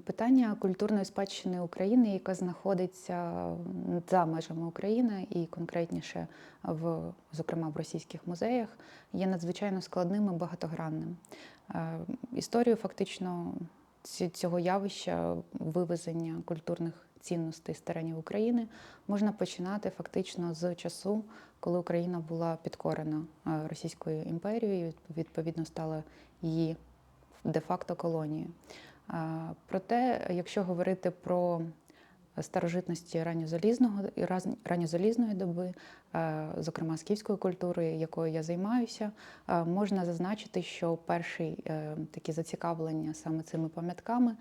Питання культурної спадщини України, яка знаходиться за межами України і конкретніше в, зокрема, в російських музеях, є надзвичайно складним і багатогранним. Е, Історію фактично цього явища вивезення культурних цінностей з теренів України можна починати фактично з часу, коли Україна була підкорена е, Російською імперією, відповідно стала її де-факто колонією. Проте, якщо говорити про старожитності ранньозалізного і ранньозалізної доби, зокрема скіфської культури, якою я займаюся, можна зазначити, що перший е, таке зацікавлення саме цими пам'ятками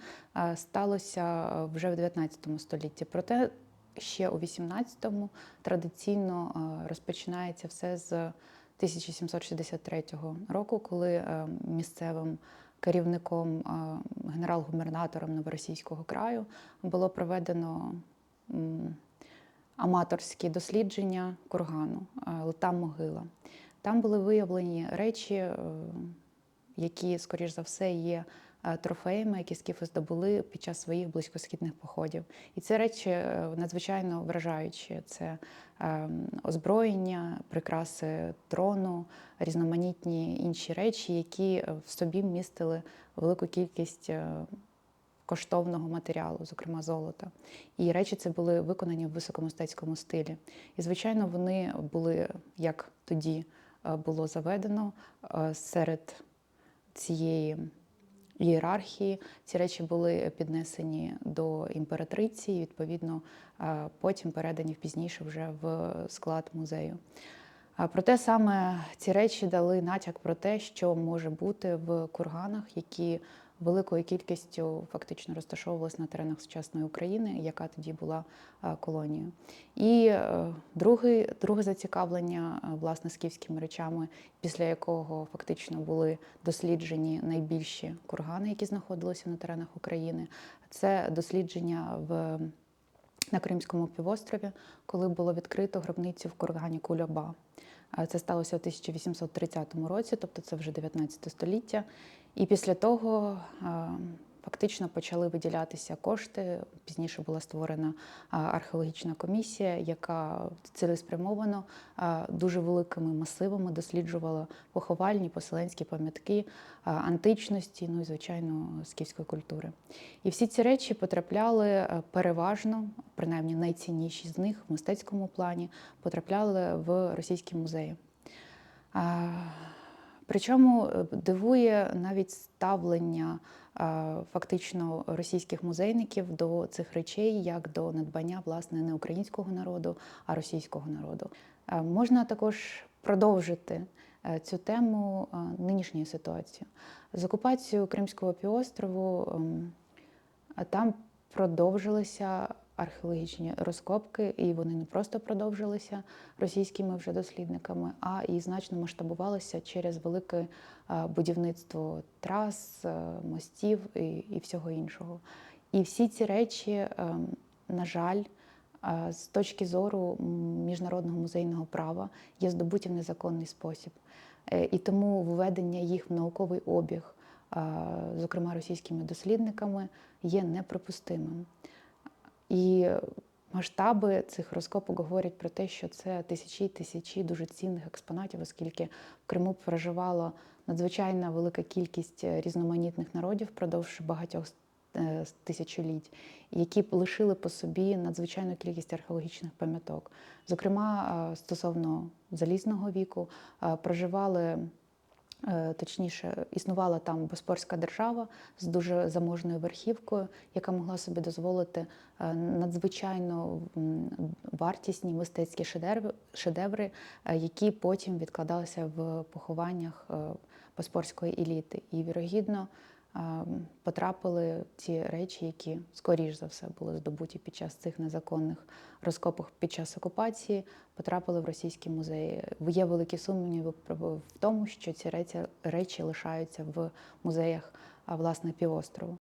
сталося вже в 19 столітті. Проте ще у 18-му традиційно розпочинається все з 1763 року, коли е, місцевим керівником е, генерал-губернатором Новоросійського краю було проведено аматорські дослідження кургану ЛТА могила. Там були виявлені речі, е, які, скоріш за все, є е, трофеями, які скіфи здобули під час своїх близькосхідних походів. І ці речі е, надзвичайно вражаючі. Це е, озброєння, прикраси трону, різноманітні інші речі, які е, в собі містили велику кількість е, коштовного матеріалу, зокрема золота. І речі ці були виконані в високомистецькому стилі. І, звичайно, вони були, як тоді е, було заведено, е, серед цієї ієрархії. Ці речі були піднесені до імператриці, і відповідно е, потім передані пізніше вже в склад музею. Проте саме ці речі дали натяк про те, що може бути в курганах, які великою кількістю фактично розташовувалась на теренах сучасної України, яка тоді була е, колонією. І е, друге, друге зацікавлення е, власне скіфськими речами, після якого фактично були досліджені найбільші кургани, які знаходилися на теренах України, це дослідження в на Кримському півострові, коли було відкрито гробницю в кургані Кульоба. Е, Це сталося у 1830 році, тобто це вже 19 століття. І після того е, фактично почали виділятися кошти. Пізніше була створена археологічна комісія, яка цілеспрямовано дуже великими масивами досліджувала поховальні поселенські пам'ятки античності, ну і звичайно скіфської культури. І всі ці речі потрапляли е, переважно, принаймні найцінніші з них в мистецькому плані, потрапляли в російські музеї. Причому е, дивує навіть ставлення фактично російських музейників до цих речей як до надбання власне не українського народу, а російського народу. Можна також продовжити е, цю тему е, нинішньої ситуації. З окупацією Кримського півострову ем, там продовжилися археологічні розкопки, і вони не просто продовжилися російськими вже дослідниками, а і значно масштабувалися через велике будівництво трас, е, мостів і, і всього іншого. І всі ці речі, е, на жаль, е, з точки зору міжнародного музейного права є здобуті в незаконний спосіб. І тому введення їх в науковий обіг, зокрема російськими дослідниками, є неприпустимим. І масштаби цих розкопок говорять про те, що це тисячі й тисячі дуже цінних експонатів, оскільки в Криму проживала надзвичайна велика кількість е, різноманітних народів впродовж багатьох е, тисячоліть, які лишили по собі надзвичайну кількість археологічних пам'яток. Зокрема, е, стосовно залізного віку, проживали. Е, Точніше, існувала там Боспорська держава з дуже заможною верхівкою, яка могла собі дозволити е, надзвичайно вартісні мистецькі шедеври, е, які потім відкладалися в похованнях Боспорської еліти. І, вірогідно, потрапили ті речі, які, скоріш за все, були здобуті під час цих незаконних розкопок під час окупації, потрапили в російські музеї. Є великі сумніви в тому, що ці речі, лишаються в музеях власне півострову.